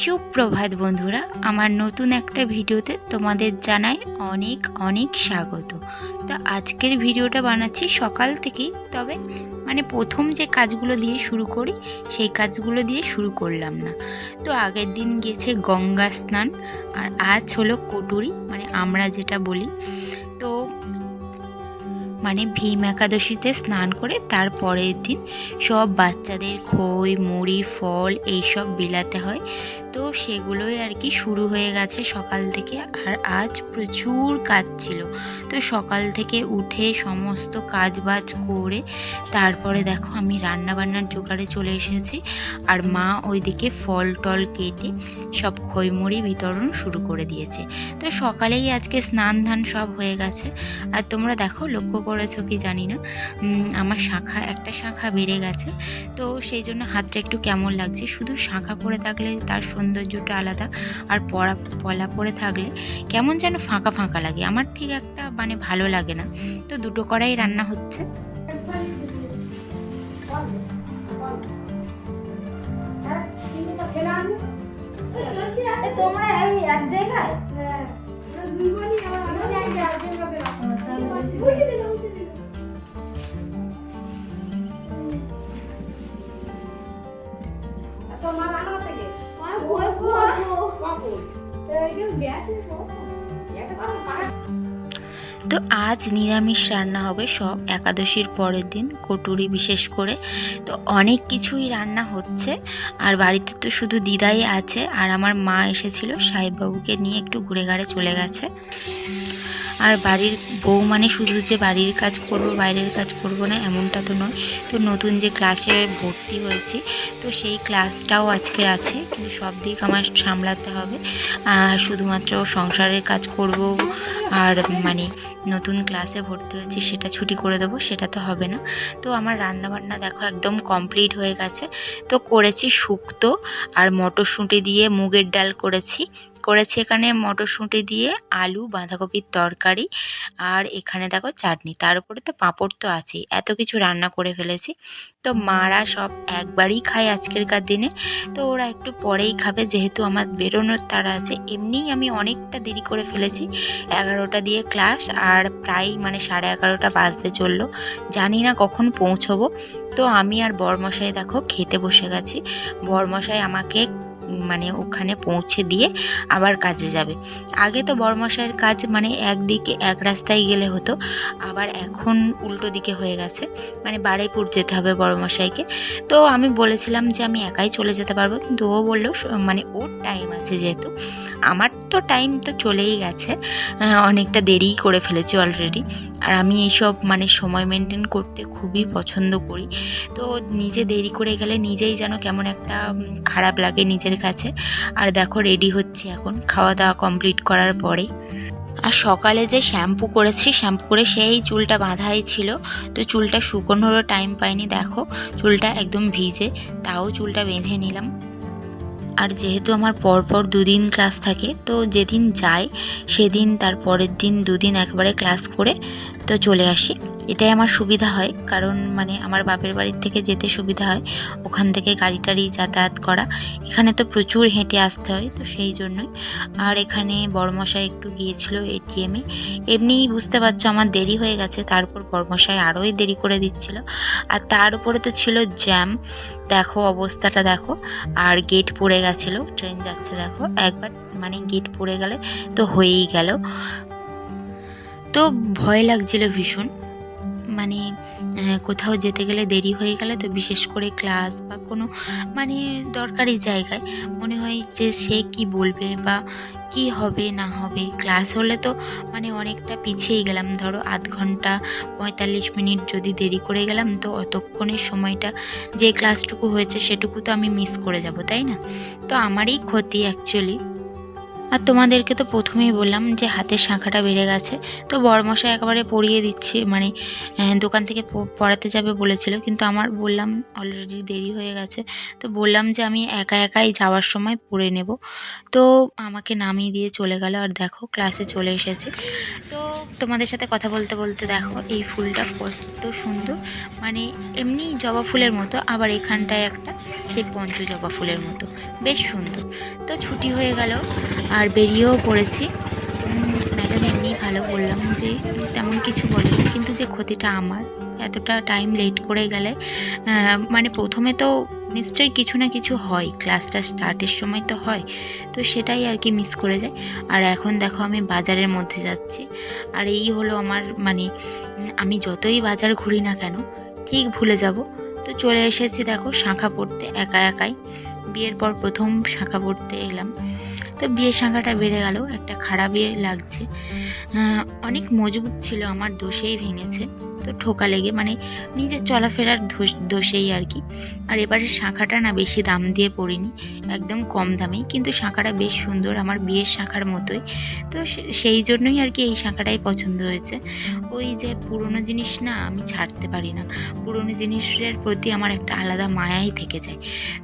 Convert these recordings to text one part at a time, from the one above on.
সুপ্রভাত বন্ধুরা, আমার নতুন একটা ভিডিওতে তোমাদের জানাই অনেক অনেক স্বাগত। তো আজকের ভিডিওটা বানাচ্ছি সকাল থেকেই, তবে মানে প্রথম যে কাজগুলো দিয়ে শুরু করি, সেই কাজগুলো দিয়ে শুরু করলাম না। তো আগের দিন গেছে গঙ্গা স্নান, আর আজ হলো কটুরি মানে আমরা যেটা বলি। তো মানে ভীম একাদশীতে স্নান করে তার পরের দিন সব বাচ্চাদের খই, মুড়ি, ফল এইসব বিলাতে হয়। তো সেগুলোই আর কি শুরু হয়ে গেছে সকাল থেকে আর আজ প্রচুর কাজ ছিল। তো সকাল থেকে উঠে সমস্ত কাজ বাজ করে তারপরে দেখো আমি রান্না বান্নার জোগাড়ে চলে এসেছি আর মা ওইদিকে ফল টল কেটে সব খইমুড়ি বিতরণ শুরু করে দিয়েছে। তো সকালেই আজকে স্নান ধান সব হয়ে গেছে। আর তোমরা দেখো লক্ষ্য করেছ কি জানি না। আমার শাখা একটা শাখা বেড়ে গেছে। তো সেই জন্য হাতটা একটু কেমন লাগছে? শুধু শাখা পরে থাকলে তার সৌন্দর্যটা আলাদা আর পড়া পলা পরে থাকলে কেমন যেন ফাঁকা ফাঁকা লাগে। আমার ঠিক একটা মানে ভালো লাগে না। তো দুটো কড়াই রান্না হচ্ছে। তোমরা এই এক জায়গায়? তো আজ নিরামিষ রান্না হবে সব একাদশীর পরের দিন, কটুরি বিশেষ করে। তো অনেক কিছুই রান্না হচ্ছে, আর বাড়িতে তো শুধু দিদাই আছে, আর আমার মা এসেছিল, সাহেববাবুকে নিয়ে একটু ঘুরে ঘাড়ে চলে গেছে। আর বাড়ির বউ মানে শুধু যে বাড়ির কাজ করব, বাইরের কাজ করব না, এমনটা তো নয়। তো নতুন যে ক্লাসে ভর্তি হয়েছি, তো সেই ক্লাসটাও আজকে আছে, কিন্তু সব দিক আমার সামলাতে হবে। আর শুধুমাত্র সংসারের কাজ করব, আর মানে নতুন ক্লাসে ভর্তি হয়েছি, সেটা ছুটি করে দেবো, সেটা তো হবে না। তো আমার রান্না বান্না দেখো একদম কমপ্লিট হয়ে গেছে। তো করেছি শুক্তো, আর মটরশুঁটি দিয়ে মুগের ডাল করেছি। করেছি এখানে মটরশুঁটি দিয়ে আলু বাঁধাকপির তরকারি আর এখানে দেখো চাটনি। তার উপরে তো পাঁপড় তো আছেই। এত কিছু রান্না করে ফেলেছি। তো মারা সব একবারই খায় আজকেরকার দিনে। তো ওরা একটু পরেই খাবে যেহেতু আমার বেরোনোর তারা আছে। এমনিই আমি অনেকটা দেরি করে ফেলেছি। এগারোটা দিয়ে ক্লাস আর প্রায় মানে সাড়ে এগারোটা বাজতে চলল। জানি না কখন পৌঁছবো। তো আমি আর বরমশাই দেখো খেতে বসে গেছি। বরমশাই আমাকে মানে ওখানে পৌঁছে দিয়ে আবার কাজে যাবে। আগে তো বরমশাইয়ের কাজ মানে একদিকে এক রাস্তায় গেলে হতো, আবার এখন উল্টো দিকে হয়ে গেছে। মানে বারুইপুর যেতে হবে বড়মশাইকে তো আমি বলেছিলাম যে আমি একাই চলে যেতে পারব, কিন্তু ও বলল মানে ওর টাইম আছে যেহেতু। আমার তো টাইম তো চলেই গেছে। অনেকটা দেরিই করে ফেলেছি অলরেডি আর আমি এইসব মানে সময় মেনটেন করতে খুবই পছন্দ করি। তো নিজে দেরি করে গেলে নিজেই যেন কেমন একটা খারাপ লাগে নিজের কাছে আর দেখো রেডি হচ্ছে এখন। খাওয়া দাওয়া কমপ্লিট করার পরে আর সকালে যে শ্যাম্পু করেছি শ্যাম্পু করে সেই চুলটা বাঁধাই ছিল। তো চুলটা শুকোনোরও টাইম পাইনি, দেখো। চুলটা একদম ভিজে, তাও চুলটা বেঁধে নিলাম। আর যেহেতু আমার পরপর দুদিন ক্লাস থাকে, তো যেদিন যাই, সেদিন তার পরের দিন দুদিন একবারে ক্লাস করে তো চলে আসি। এটাই আমার সুবিধা হয়, কারণ মানে আমার বাপের বাড়ির থেকে যেতে সুবিধা হয়, ওখান থেকে গাড়ি টাড়ি যাতায়াত করা। এখানে তো প্রচুর হেঁটে আসতে হয়, তো সেই জন্যই। আর এখানে বড়মশাই একটু গিয়েছিল এটিএমে এমনিই বুঝতে পারছ আমার দেরি হয়ে গেছে, তারপর বড়মশাই আরোই দেরি করে দিচ্ছিল। আর তার উপরে তো ছিল জ্যাম। দেখো অবস্থাটা দেখো। আর গেট পড়ে গেছিল, ট্রেন যাচ্ছে দেখো। একবার মানে গেট পড়ে গেলে তো হয়েই গেল। তো ভয় লাগছিল ভীষণ। মানে কোথাও যেতে গেলে দেরি হয়ে গেলে তো বিশেষ করে ক্লাস বা কোনো মানে দরকারি জায়গায় মনে হয় যে সে কি বলবে বা কি হবে, না হবে। ক্লাস হলে তো মানে অনেকটা পিছিয়েই গেলাম। ধরো আধ ঘণ্টা, পঁয়তাল্লিশ মিনিট যদি দেরি করে গেলাম, তো অতক্ষণের সময়টা যে ক্লাসটুকু হয়েছে সেটুকু তো আমি মিস করে যাব, তাই না? তো আমারই ক্ষতি অ্যাকচুয়ালি আর তোমাদেরকে তো প্রথমেই বললাম যে হাতের শাঁখাটা বেড়ে গেছে। তো বড়মশাই একেবারে পরিয়ে দিচ্ছি মানে দোকান থেকে পড়াতে যাবে বলেছিল, কিন্তু আমার বললাম অলরেডি দেরি হয়ে গেছে। তো বললাম যে আমি একা একাই যাওয়ার সময় পড়ে নেব। তো আমাকে নামিয়ে দিয়ে চলে গেল, আর দেখো ক্লাসে চলে এসেছে। তো তোমাদের সাথে কথা বলতে বলতে দেখো, এই ফুলটা কত সুন্দর। মানে এমনি জবা ফুলের মতো, আবার এখানটায় একটা সেই পঞ্চ জবা ফুলের মতো। বেশ সুন্দর। তো ছুটি হয়ে গেল, আর বেরিয়েও পড়েছি। ম্যাডাম ভালো বললাম যে তেমন কিছু বলেনি। কিন্তু যে ক্ষতিটা আমার, এতটা টাইম লেট করে গেলে মানে প্রথমে তো নিশ্চয়ই কিছু না কিছু হয় ক্লাসটা স্টার্টের সময় তো হয়, তো সেটাই আর কি মিস করে যায়। আর এখন দেখো আমি বাজারের মধ্যে যাচ্ছি, আর এই হলো আমার মানে আমি যতই বাজার ঘুরি না কেন, ঠিক ভুলে যাব। তো চলে এসেছি দেখো শাঁখা পড়তে, একা একাই। বিয়ের পর প্রথম শাঁখা পড়তে এলাম। তো বিয়ের শাঁখাটা বেড়ে গেল, একটা খারাপ বিয়ে লাগছে। অনেক মজবুত ছিল আমার, দোষেই ভেঙেছে। তো ঠোকা লেগে মানে নিজের চলাফেরার দোষ, দোষেই আর কি। আর এবারে শাঁখাটা না বেশি দাম দিয়ে পড়িনি, একদম কম দামে, কিন্তু শাঁখাটা বেশ সুন্দর আমার বিয়ের শাঁখার মতোই। তো সেই জন্যই আর কি এই শাঁখাটাই পছন্দ হয়েছে। ওই যে পুরনো জিনিস না, আমি ছাড়তে পারি না। পুরনো জিনিসের প্রতি আমার একটা আলাদা মায়াই থেকে যায়।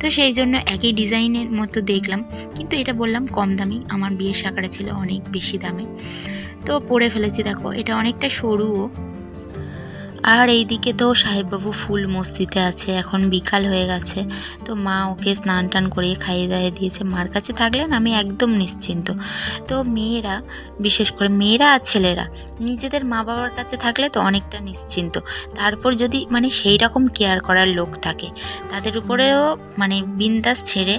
তো সেই জন্য একই ডিজাইনের মতো দেখলাম, কিন্তু এটা বললাম কম দামি, আমার বিয়ের শাঁখাটা ছিল অনেক বেশি দামে। তো পরে ফেলেছি, দেখো, এটা অনেকটা সরুও। আর এইদিকে তো সাহেববাবু ফুল মস্তিতে আছে, এখন বিকাল হয়ে গেছে। তো মা ওকে স্নান টান করিয়ে খাইয়ে দাইয়ে দিয়েছে। মার কাছে থাকলে না আমি একদম নিশ্চিন্ত। তো মেয়েরা, বিশেষ করে মেয়েরা আর ছেলেরা, নিজেদের মা বাবার কাছে থাকলে তো অনেকটা নিশ্চিন্ত। তারপর যদি মানে সেই রকম কেয়ার করার লোক থাকে, তাদের উপরেও মানে বিন্দাস ছেড়ে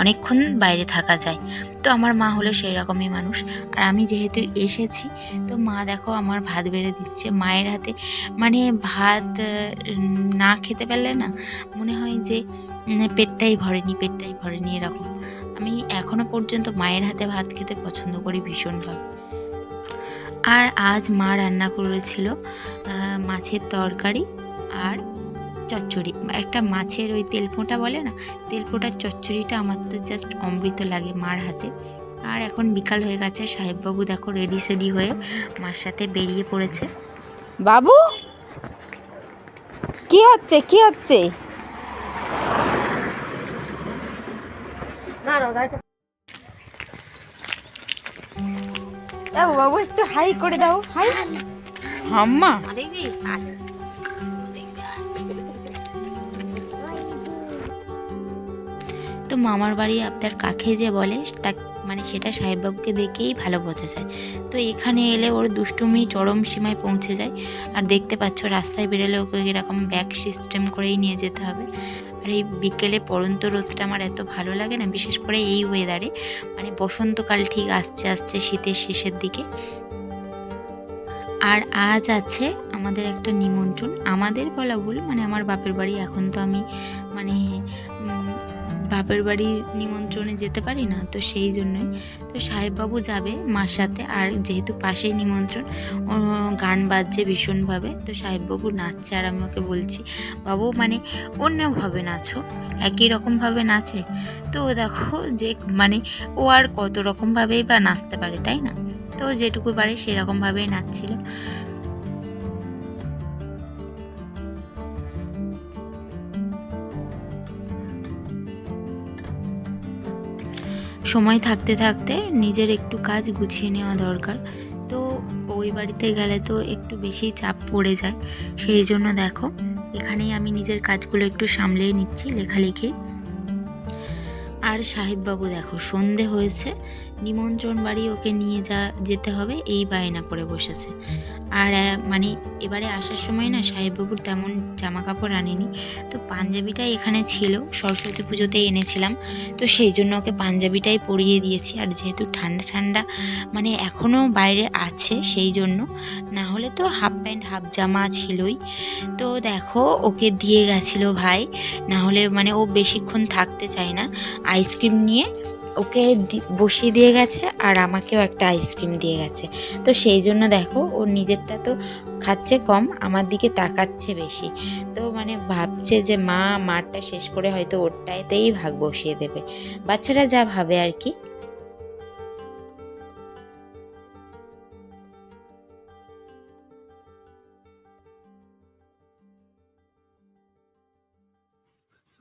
অনেকক্ষণ বাইরে থাকা যায়। তো আমার মা হলো সেই রকমই মানুষ। আর আমি যেহেতু এসেছি, তো মা দেখো আমার ভাত বেড়ে দিচ্ছে। মায়ের হাতে মানে ভাত না খেতে পারলে না মনে হয় যে পেটটাই ভরেনি পেটটাই ভরেনি এরকম। আমি এখনও পর্যন্ত মায়ের হাতে ভাত খেতে পছন্দ করি ভীষণভাবে আর আজ মা রান্না করেছিল মাছের তরকারি আর চচ্চড়ি একটা মাছের ওই তেলপোঁটা বলে না তেলপোঁটার চচ্চড়িটা আমার তো জাস্ট অমৃত লাগে মার হাতে। আর এখন বিকাল হয়ে গেছে সাহেববাবু দেখো রেডি সেডি হয়ে মার সাথে বেরিয়ে পড়েছে। বাবু? কি হচ্ছে কি হচ্ছে? বাবু একটু হাই করে দাও হাই হাম্মা তো মামার বাড়ি আপনার কাকে যে বলে, তা মানে সেটা সাহেববাবুকে দেখেই ভালো বোঝা যায়। তো এখানে এলে ওর দুষ্টুমি চরম সীমায় পৌঁছে যায়। আর দেখতে পাচ্ছ, রাস্তায় বেরোলে ওকে এরকম ব্যাগ সিস্টেম করেই নিয়ে যেতে হবে। আর এই বিকেলে পড়ন্ত রোদটা আমার এত ভালো লাগে না, বিশেষ করে এই ওয়েদারে মানে বসন্তকাল ঠিক আসছে আসছে শীতের শেষের দিকে। আর আজ আছে আমাদের একটা নিমন্ত্রণ। আমাদের বলা ভুল মানে আমার বাপের বাড়ি। এখন তো আমি মানে বাপের বাড়ি নিমন্ত্রণে যেতে পারি না, তো সেই জন্যই। তো সাহেববাবু যাবে মার সাথে, আর যেহেতু পাশেই নিমন্ত্রণ গান বাজছে ভীষণভাবে, তো সাহেববাবু নাচছে আর আমি ওকে বলছি, বাবু মানে অন্যভাবে নাচো, একই রকমভাবে নাচে? তো দেখো যে মানে ও আর কত রকমভাবেই বা নাচতে পারে, তাই না? তো যেটুকু পারে সেরকমভাবেই নাচছিল। সময় থাকতে থাকতে নিজের একটু কাজ গুছিয়ে নেওয়া দরকার। তো ওই বাড়িতে গেলে তো একটু বেশি চাপ পড়ে যায়। সেই জন্য দেখো, এখানেই আমি নিজের কাজগুলো একটু সামলিয়ে নিচ্ছি লেখালেখি। আর সাহেববাবু দেখো, সন্ধে হয়েছে নিমন্ত্রণ বাড়ি ওকে নিয়ে যা, যেতে হবে, এই বায়না করে বসেছে। আর মানে এবারে আসার সময় না সাহেববাবুর তেমন জামা কাপড় আনেনি। তো পাঞ্জাবিটাই এখানে ছিল, সরস্বতী পুজোতে এনেছিলাম। তো সেই জন্য ওকে পাঞ্জাবিটাই পরিয়ে দিয়েছি। আর যেহেতু ঠান্ডা ঠান্ডা মানে এখনও বাইরে আছে সেই জন্য। না হলে তো হাফ প্যান্ট, হাফ জামা ছিলই। তো দেখো, ওকে দিয়ে গেছিল ভাই। না হলে মানে ও বেশিক্ষণ থাকতে চায় না। আইসক্রিম নিয়ে ওকে বসিয়ে দিয়ে গেছে আর আমাকেও একটা আইসক্রিম দিয়ে গেছে। তো সেই জন্য দেখো ওর নিজেরটা তো খাচ্ছে কম, আমার দিকে তাকাচ্ছে বেশি। তো মানে ভাবছে যে, মা, মারটা শেষ করে হয়তো ওরটাতেই ভাগ বসিয়ে দেবে। বাচ্চারা যা ভাবে আর কি।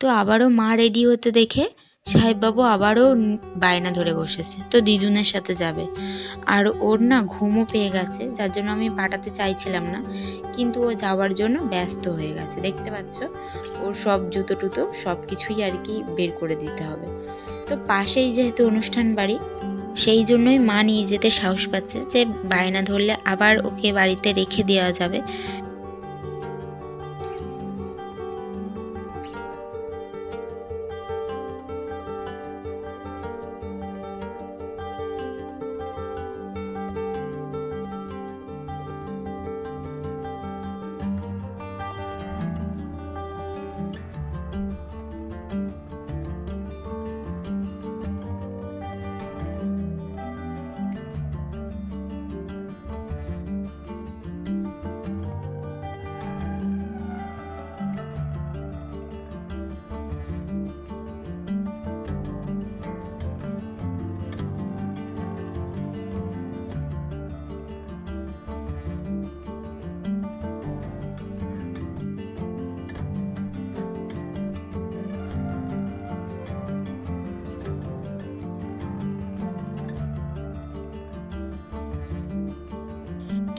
তো আবারও মা রেডি হতে দেখে সাহেববাবু আবারও বায়না ধরে বসেছে। তো দিদুনের সাথে যাবে। আর ওর না ঘুমও পেয়ে গেছে, যার জন্য আমি পাঠাতে চাইছিলাম না। কিন্তু ও যাওয়ার জন্য ব্যস্ত হয়ে গেছে, দেখতে পাচ্ছ? ওর সব জুতো টুতো, সব কিছুই আর কি বের করে দিতে হবে। তো পাশেই যেহেতু অনুষ্ঠান বাড়ি, সেই জন্যই মা নিয়ে যেতে সাহস পাচ্ছে যে বায়না ধরলে আবার ওকে বাড়িতে রেখে দেওয়া যাবে।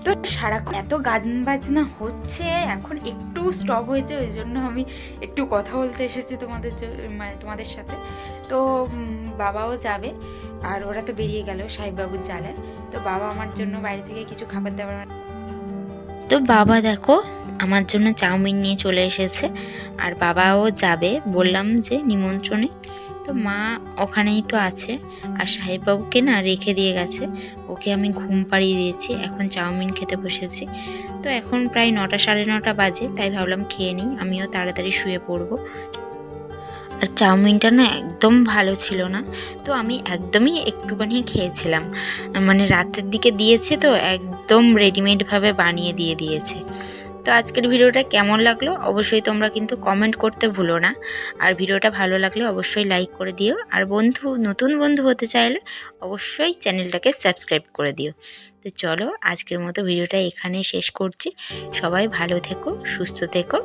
তো সারাক্ষণ এত গান বাজনা হচ্ছে, এখন একটু স্টপ হয়েছে, ওই জন্য আমি একটু কথা বলতে এসেছি তোমাদের মানে তোমাদের সাথে। তো বাবাও যাবে, আর ওরা তো বেরিয়ে গেল সাহেববাবুর জালে। তো বাবা আমার জন্য বাইরে থেকে কিছু খাবার দাবার তো বাবা দেখো, আমার জন্য চাউমিন নিয়ে চলে এসেছে, আর বাবাও যাবে, বললাম যে নিমন্ত্রণে। তো মা ওখানেই তো আছে। আর সাহেববাবুকে না রেখে দিয়ে গেছে। ওকে আমি ঘুম পাড়িয়ে দিয়েছি, এখন চাউমিন খেতে বসেছি। তো এখন প্রায় নটা সাড়ে নটা বাজে, তাই ভাবলাম খেয়ে নিই, আমিও তাড়াতাড়ি শুয়ে পড়ব। আর চাউমিনটা না একদম ভালো ছিল না, তো আমি একদমই একটুখানি খেয়েছিলাম। মানে রাতের দিকে দিয়েছে তো, একদম রেডিমেডভাবে বানিয়ে দিয়ে দিয়েছে। তো আজকের ভিডিওটা কেমন লাগল অবশ্যই তোমরা কিন্তু কমেন্ট করতে ভুলো না। আর ভিডিওটা ভালো লাগলে অবশ্যই লাইক করে দিও। আর বন্ধু, নতুন বন্ধু হতে চাইলে অবশ্যই চ্যানেলটাকে সাবস্ক্রাইব করে দিও। তো চলো আজকের মতো ভিডিওটা এখানে শেষ করছি। সবাই ভালো থেকো, সুস্থ থেকো।